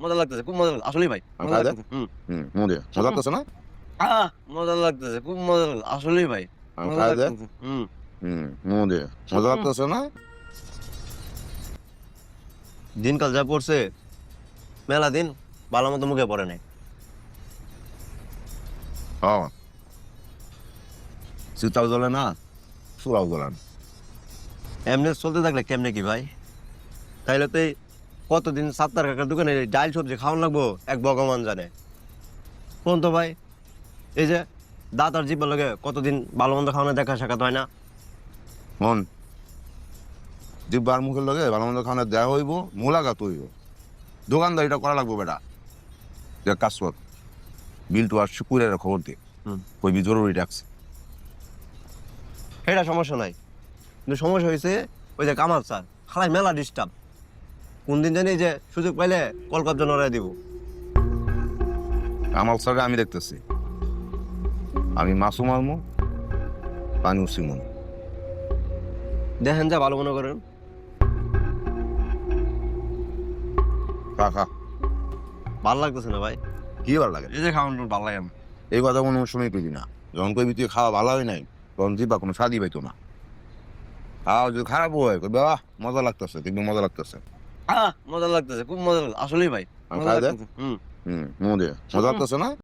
মজা লাগতেছে খুব মজা লাগছে আসলেই ভাই মজা লাগতেছে হুম। হুম মজা। মজা লাগতেছে না? মজা লাগতেছে খুব মজা লাগছে আসলেই ভাই মজা লাগতেছে হুম। হুম মজা। মজা লাগতেছে না? দিনকাল যা পড়ছে মেলা দিন ভালো মতো মুখে পড়ে নাই। হ্যাঁ। শীতাও জ্বলে না? সুরাও জ্বলে এমনি চলতে থাকলে কেমনে কি ভাই? তাইলে তো কতদিন সাত্তার কাকার দোকানে ডাল সবজি খাওয়ান লাগবো? এক ভগবান জানে। কোন তো ভাই? এই যে দাঁত আর জিব্বার লগে কতদিন ভালো মন্দ খাওয়ানো দেখা সাক্ষাৎ হয় না? মন জিব্বার মুখের লগে ভালো মন্দ খাওয়ানো দেওয়া হইব মোলাঘাত হইব। দোকানদারিটা করা লাগবো বেটা। যে কাজ কর বিল টু আর শুকুরের খবর দে। কইবি জরুরি ডাকছে। এটা সমস্যা নাই। কিন্তু সমস্যা হয়েছে ওই যে কামাল স্যার খালাই মেলা ডিস্টার্ব কোন দিন জানি যে সুযোগ পাইলে কলকাতা নড়াই দিব। আমার সাথে আমি দেখতেছি। আমি মাসু মারমু পানি উসিমু দেখেন যা ভালো মনে করেন। খা খা। ভালো লাগতেছে না ভাই? কি ভালো লাগে? এই যে খাওয়ান ভালো লাগে না। এই কথা কোনো সময় কইবি না। যখন কইবি তুই খাওয়া ভালো হয় নাই তখন জিব্বা কোনো স্বাদই পাইতো না। খাওয়া যদি খারাপ হয় বাহ মজা লাগতেছে কিন্তু মজা লাগতেছে। মজা লাগতেছে খুব মজা লাগছে আসলেই ভাই হম মজা? লাগতেছে হুম। হুম মজা মজা লাগতেছে না?